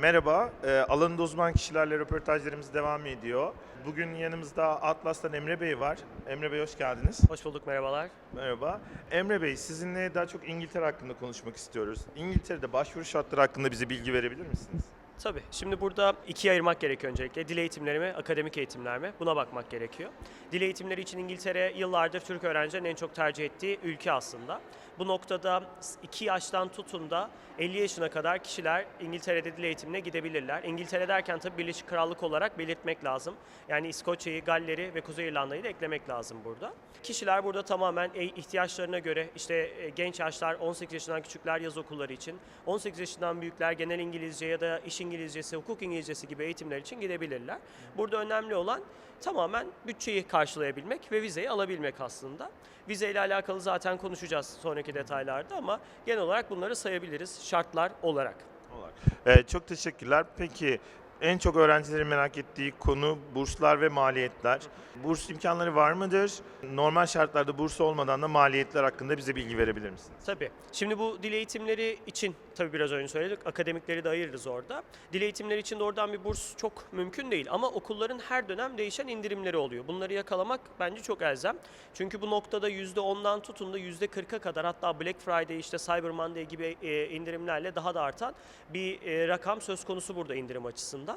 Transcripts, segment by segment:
Merhaba, e, alanında uzman kişilerle röportajlarımız devam ediyor. Bugün yanımızda Atlas'tan Emre Bey var. Emre Bey hoş geldiniz. Hoş bulduk, merhabalar. Merhaba. Emre Bey, sizinle daha çok İngiltere hakkında konuşmak istiyoruz. İngiltere'de başvuru şartları hakkında bize bilgi verebilir misiniz? Tabii, şimdi burada ikiye ayırmak gerekiyor öncelikle. Dil eğitimleri mi, akademik eğitimler mi? Buna bakmak gerekiyor. Dil eğitimleri için İngiltere yıllardır Türk öğrencilerin en çok tercih ettiği ülke aslında. Bu noktada 2 yaştan tutun da 50 yaşına kadar kişiler İngiltere'de dil eğitimine gidebilirler. İngiltere derken tabii Birleşik Krallık olarak belirtmek lazım. Yani İskoçya'yı, Galler'i ve Kuzey İrlanda'yı da eklemek lazım burada. Kişiler burada tamamen e- ihtiyaçlarına göre işte e, genç yaşlar 18 yaşından küçükler yaz okulları için, 18 yaşından büyükler genel İngilizce ya da iş İngilizcesi, hukuk İngilizcesi gibi eğitimler için gidebilirler. Burada önemli olan tamamen bütçeyi karşılayabilmek ve vizeyi alabilmek aslında. Vize ile alakalı zaten konuşacağız sonraki detaylarda ama genel olarak bunları sayabiliriz şartlar olarak. Olarak. E, çok teşekkürler. Peki en çok öğrencilerin merak ettiği konu burslar ve maliyetler. Burs imkanları var mıdır? Normal şartlarda burs olmadan da maliyetler hakkında bize bilgi verebilir misiniz? Tabii. Şimdi bu dil eğitimleri için tabii biraz önce söyledik. Akademikleri de ayırırız orada. Dil eğitimleri için doğrudan bir burs çok mümkün değil ama okulların her dönem değişen indirimleri oluyor. Bunları yakalamak bence çok elzem. Çünkü bu noktada %10'dan tutun da %40'a kadar hatta Black Friday işte Cyber Monday gibi e, indirimlerle daha da artan bir e, rakam söz konusu burada indirim açısından.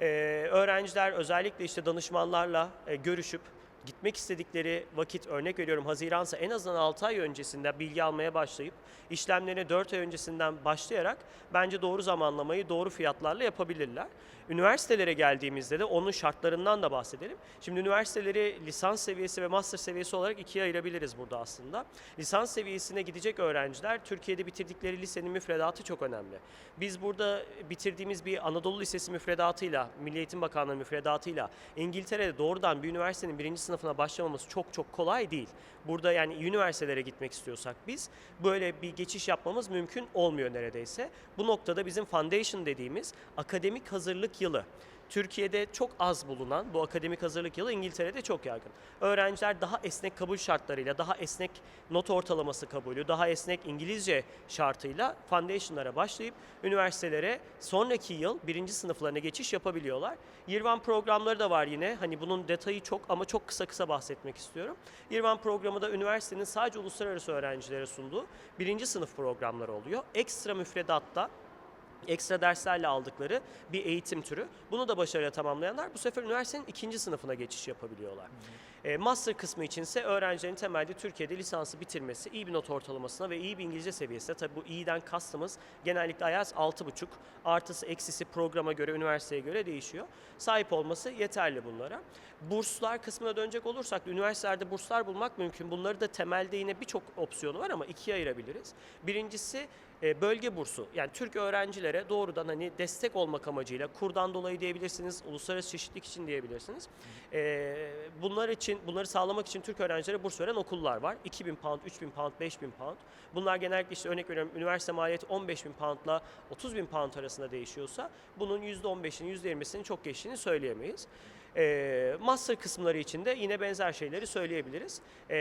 E, öğrenciler özellikle işte danışmanlarla e, görüşüp gitmek istedikleri vakit örnek veriyorum Haziransa en azından 6 ay öncesinde bilgi almaya başlayıp işlemlerine 4 ay öncesinden başlayarak bence doğru zamanlamayı doğru fiyatlarla yapabilirler. Üniversitelere geldiğimizde de onun şartlarından da bahsedelim. Şimdi üniversiteleri lisans seviyesi ve master seviyesi olarak ikiye ayırabiliriz burada aslında. Lisans seviyesine gidecek öğrenciler Türkiye'de bitirdikleri lisenin müfredatı çok önemli. Biz burada bitirdiğimiz bir Anadolu Lisesi müfredatıyla, Milli Eğitim Bakanlığı müfredatıyla İngiltere'de doğrudan bir üniversitenin birinci sınıfına başlamamız çok çok kolay değil. Burada yani üniversitelere gitmek istiyorsak biz böyle bir geçiş yapmamız mümkün olmuyor neredeyse. Bu noktada bizim foundation dediğimiz akademik hazırlık yılı Türkiye'de çok az bulunan bu akademik hazırlık yılı İngiltere'de çok yaygın. Öğrenciler daha esnek kabul şartlarıyla, daha esnek not ortalaması kabulü, daha esnek İngilizce şartıyla foundation'lara başlayıp üniversitelere sonraki yıl birinci sınıflarına geçiş yapabiliyorlar. Yirvan programları da var yine. Hani bunun detayı çok ama çok kısa kısa bahsetmek istiyorum. Yirvan programı da üniversitenin sadece uluslararası öğrencilere sunduğu birinci sınıf programları oluyor. Ekstra müfredatta ekstra derslerle aldıkları bir eğitim türü. Bunu da başarıyla tamamlayanlar bu sefer üniversitenin ikinci sınıfına geçiş yapabiliyorlar. E, master kısmı içinse öğrencilerin temelde Türkiye'de lisansı bitirmesi, iyi bir not ortalamasına ve iyi bir İngilizce seviyesine, tabii bu iyiden kastımız genellikle IELTS 6.5, artısı eksisi programa göre, üniversiteye göre değişiyor. Sahip olması yeterli bunlara. Burslar kısmına dönecek olursak, üniversitelerde burslar bulmak mümkün. Bunları da temelde yine birçok opsiyonu var ama ikiye ayırabiliriz. Birincisi e, bölge bursu. Yani Türk öğrencilere doğrudan hani destek olmak amacıyla kurdan dolayı diyebilirsiniz, uluslararası çeşitlilik için diyebilirsiniz. E, bunlar için, bunları sağlamak için Türk öğrencilere burs veren okullar var. 2000 pound, 3000 pound, 5000 pound. Bunlar genellikle işte örnek veriyorum üniversite maliyeti 15000 poundla 30000 pound arasında değişiyorsa bunun %15'ini, %20'sini çok geçtiğini söyleyemeyiz. E, master kısımları için de yine benzer şeyleri söyleyebiliriz. E,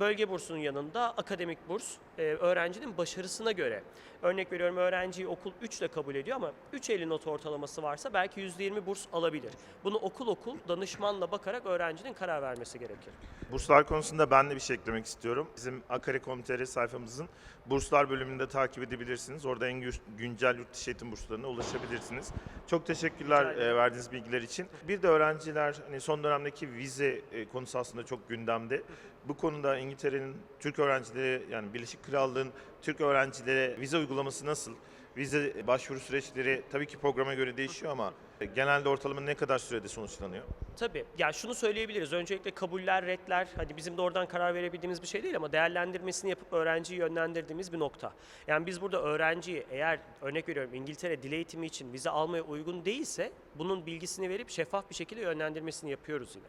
bölge bursunun yanında akademik burs e, öğrencinin başarısına göre. Örnek veriyorum öğrenciyi okul 3 ile kabul ediyor ama 3.50 not ortalaması varsa belki %20 burs alabilir. Bunu okul okul danışmanla bakarak öğrencinin karar vermesi gerekir. Burslar konusunda ben de bir şey eklemek istiyorum. Bizim Akare.com.tr sayfamızın burslar bölümünde takip edebilirsiniz. Orada en gü- güncel yurt dışı eğitim burslarına ulaşabilirsiniz. Çok teşekkürler e, verdiğiniz bilgiler için. Bir de öğrenciler hani son dönemdeki vize e, konusu aslında çok gündemde. Bu konuda İngiltere'nin Türk öğrencileri yani Birleşik Krallığın Türk öğrencilere vize uygulaması nasıl? Vize başvuru süreçleri tabii ki programa göre değişiyor ama genelde ortalama ne kadar sürede sonuçlanıyor? Tabii. Ya şunu söyleyebiliriz. Öncelikle kabuller, redler hadi bizim de oradan karar verebildiğimiz bir şey değil ama değerlendirmesini yapıp öğrenciyi yönlendirdiğimiz bir nokta. Yani biz burada öğrenciyi eğer örnek veriyorum İngiltere dil eğitimi için vize almaya uygun değilse bunun bilgisini verip şeffaf bir şekilde yönlendirmesini yapıyoruz yine.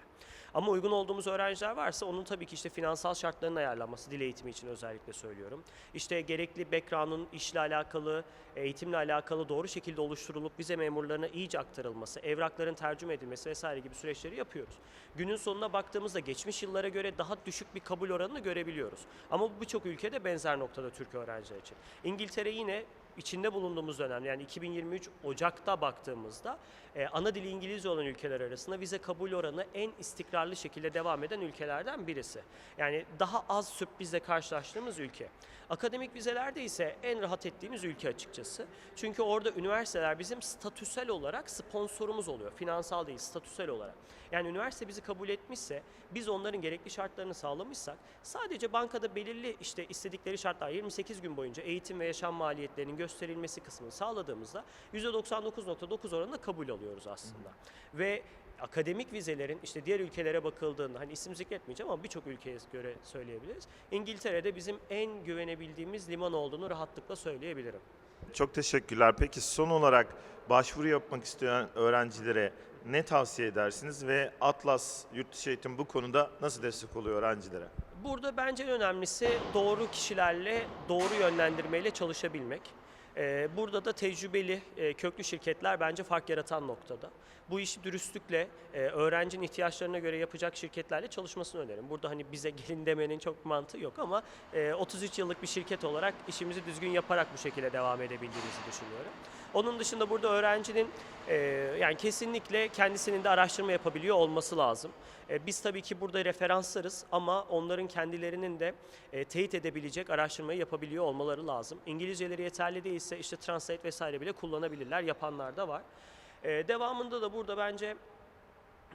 Ama uygun olduğumuz öğrenciler varsa onun tabii ki işte finansal şartlarının ayarlanması dil eğitimi için özellikle söylüyorum. İşte gerekli background'un işle alakalı, eğitimle alakalı doğru şekilde oluşturulup vize memurlarına iyice aktarılması, evrakların tercüme edilmesi vesaire gibi süreçleri yapıyoruz. Günün sonuna baktığımızda geçmiş yıllara göre daha düşük bir kabul oranını görebiliyoruz. Ama bu birçok ülkede benzer noktada Türk öğrenciler için. İngiltere yine içinde bulunduğumuz dönem yani 2023 Ocak'ta baktığımızda e, ana dili İngilizce olan ülkeler arasında vize kabul oranı en istikrarlı şekilde devam eden ülkelerden birisi. Yani daha az sürprizle karşılaştığımız ülke. Akademik vizelerde ise en rahat ettiğimiz ülke açıkçası. Çünkü orada üniversiteler bizim statüsel olarak sponsorumuz oluyor. Finansal değil, statüsel olarak. Yani üniversite bizi kabul etmişse, biz onların gerekli şartlarını sağlamışsak, sadece bankada belirli işte istedikleri şartlar 28 gün boyunca eğitim ve yaşam maliyetlerinin gösterilmesi kısmını sağladığımızda %99.9 oranında kabul alıyoruz aslında. Ve akademik vizelerin işte diğer ülkelere bakıldığında hani isim zikretmeyeceğim ama birçok ülkeye göre söyleyebiliriz. İngiltere'de bizim en güvenebildiğimiz liman olduğunu rahatlıkla söyleyebilirim. Çok teşekkürler. Peki son olarak başvuru yapmak isteyen öğrencilere ne tavsiye edersiniz ve Atlas Yurtdışı Eğitim bu konuda nasıl destek oluyor öğrencilere? Burada bence en önemlisi doğru kişilerle doğru yönlendirmeyle çalışabilmek. Ee, Burada da tecrübeli e, köklü şirketler bence fark yaratan noktada. Bu işi dürüstlükle, e, öğrencinin ihtiyaçlarına göre yapacak şirketlerle çalışmasını öneririm. Burada hani bize gelin demenin çok mantığı yok ama e, 33 yıllık bir şirket olarak işimizi düzgün yaparak bu şekilde devam edebildiğimizi düşünüyorum. Onun dışında burada öğrencinin e, yani kesinlikle kendisinin de araştırma yapabiliyor olması lazım. E, biz tabii ki burada referanslarız ama onların kendilerinin de e, teyit edebilecek araştırmayı yapabiliyor olmaları lazım. İngilizceleri yeterli değilse işte Translate vesaire bile kullanabilirler. Yapanlar da var. E, devamında da burada bence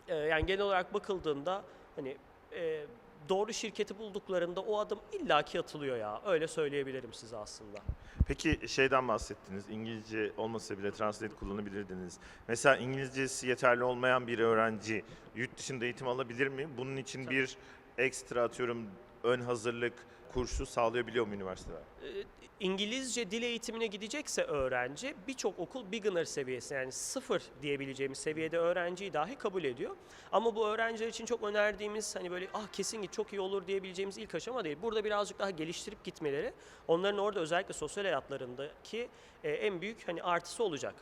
e, yani genel olarak bakıldığında hani e, doğru şirketi bulduklarında o adım illaki atılıyor ya. Öyle söyleyebilirim size aslında. Peki şeyden bahsettiniz. İngilizce olmasa bile Translate kullanabilirdiniz. Mesela İngilizcesi yeterli olmayan bir öğrenci yurt dışında eğitim alabilir mi? Bunun için Tabii. bir ekstra atıyorum ön hazırlık kursu sağlayabiliyor mu üniversiteler? E, İngilizce dil eğitimine gidecekse öğrenci birçok okul beginner seviyesi yani sıfır diyebileceğimiz seviyede öğrenciyi dahi kabul ediyor. Ama bu öğrenciler için çok önerdiğimiz hani böyle ah kesin git çok iyi olur diyebileceğimiz ilk aşama değil. Burada birazcık daha geliştirip gitmeleri onların orada özellikle sosyal hayatlarındaki e, en büyük hani artısı olacak.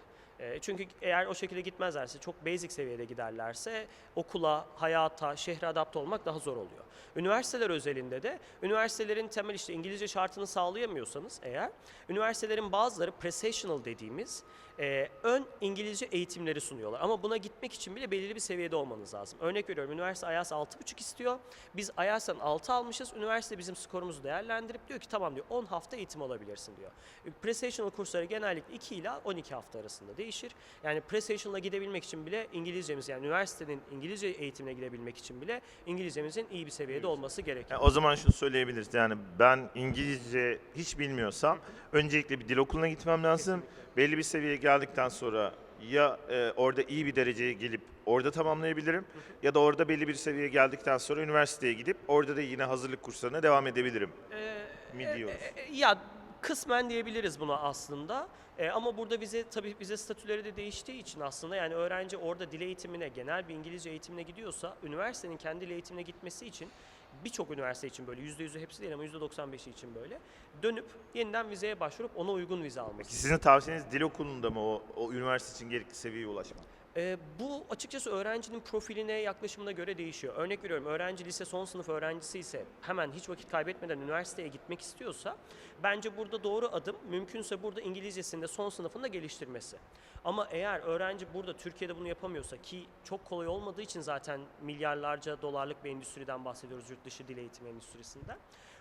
E, Çünkü eğer o şekilde gitmezlerse, çok basic seviyede giderlerse okula, hayata, şehre adapte olmak daha zor oluyor. Üniversiteler özelinde de üniversitelerin temel işte İngilizce şartını sağlayamıyorsanız eğer üniversitelerin bazıları presessional dediğimiz e, ön İngilizce eğitimleri sunuyorlar. Ama buna gitmek için bile belirli bir seviyede olmanız lazım. Örnek veriyorum üniversite IELTS 6.5 istiyor. Biz IELTS'ten 6 almışız. Üniversite bizim skorumuzu değerlendirip diyor ki tamam diyor 10 hafta eğitim alabilirsin diyor. Presessional kursları genellikle 2 ila 12 hafta arasında değişir. Yani Presessional'a gidebilmek için bile İngilizcemiz yani üniversitenin İngilizce eğitimine gidebilmek için bile İngilizcemizin iyi bir seviyede olması gerekiyor. Yani o zaman şunu söyleyebiliriz. Yani ben İngilizce hiç bilmiyorsam öncelikle bir dil okuluna gitmem lazım. Belli bir seviyeye geldikten sonra ya e, orada iyi bir dereceye gelip orada tamamlayabilirim ya da orada belli bir seviyeye geldikten sonra üniversiteye gidip orada da yine hazırlık kurslarına devam edebilirim. Ee, mi e, diyoruz? e, e, ya kısmen diyebiliriz buna aslında. E, ama burada vize tabii vize statüleri de değiştiği için aslında yani öğrenci orada dil eğitimine, genel bir İngilizce eğitimine gidiyorsa üniversitenin kendi dil eğitimine gitmesi için birçok üniversite için böyle %100'ü hepsi değil ama %95'i için böyle dönüp yeniden vizeye başvurup ona uygun vize alması. Peki sizin tavsiyeniz dil okulunda mı o, o üniversite için gerekli seviyeye ulaşmak? Ee, bu açıkçası öğrencinin profiline, yaklaşımına göre değişiyor. Örnek veriyorum öğrenci lise son sınıf öğrencisi ise hemen hiç vakit kaybetmeden üniversiteye gitmek istiyorsa bence burada doğru adım mümkünse burada İngilizcesinde son sınıfında geliştirmesi. Ama eğer öğrenci burada Türkiye'de bunu yapamıyorsa ki çok kolay olmadığı için zaten milyarlarca dolarlık bir endüstriden bahsediyoruz yurt dışı dil eğitimi endüstrisinden.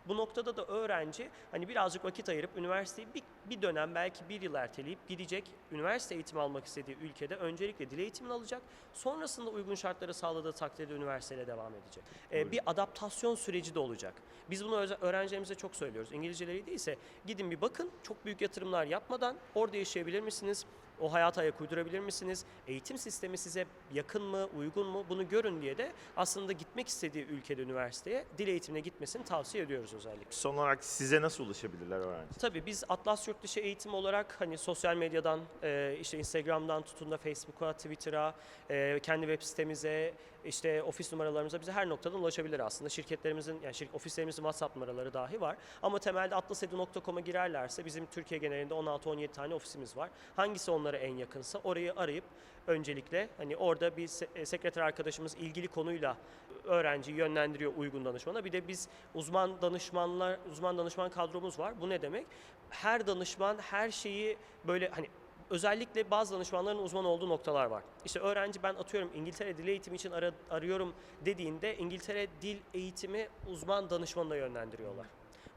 Bu noktada da öğrenci hani birazcık vakit ayırıp üniversiteyi bir, bir dönem belki bir yıl erteleyip gidecek üniversite eğitimi almak istediği ülkede öncelikle dil eğitimini alacak. Sonrasında uygun şartları sağladığı takdirde üniversiteyle devam edecek. Ee, bir adaptasyon süreci de olacak. Biz bunu öğrencilerimize çok söylüyoruz. İngilizceleri değilse gidin bir bakın çok büyük yatırımlar yapmadan orada yaşayabilir misiniz? O hayata ayak uydurabilir misiniz? Eğitim sistemi size yakın mı, uygun mu? Bunu görün diye de aslında gitmek istediği ülkede üniversiteye dil eğitimine gitmesini tavsiye ediyoruz özellikle. Son olarak size nasıl ulaşabilirler öğrenci? Tabii biz Atlas Yurtdışı Eğitim olarak hani sosyal medyadan, e, işte Instagram'dan tutun da Facebook'a, Twitter'a, e, kendi web sitemize, işte ofis numaralarımıza bize her noktadan ulaşabilir aslında. Şirketlerimizin, yani şirk, ofislerimizin WhatsApp numaraları dahi var. Ama temelde atlasedu.com'a girerlerse bizim Türkiye genelinde 16-17 tane ofisimiz var. Hangisi onlara en yakınsa orayı arayıp öncelikle hani orada bir e, sekreter arkadaşımız ilgili konuyla öğrenciyi yönlendiriyor uygun danışmana. Bir de biz uzman danışmanlar, uzman danışman kadromuz var. Bu ne demek? Her danışman her şeyi böyle hani özellikle bazı danışmanların uzman olduğu noktalar var. İşte öğrenci ben atıyorum İngiltere dil eğitimi için ara- arıyorum dediğinde İngiltere dil eğitimi uzman danışmanına yönlendiriyorlar.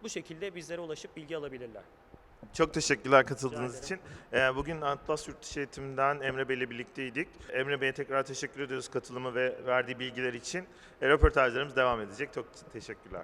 Bu şekilde bizlere ulaşıp bilgi alabilirler. Çok teşekkürler katıldığınız için. Ee, Bugün Atlas Yurtdışı Eğitim'den Emre Bey'le birlikteydik. Emre Bey'e tekrar teşekkür ediyoruz katılımı ve verdiği bilgiler için. E, Röportajlarımız devam edecek. Çok teşekkürler.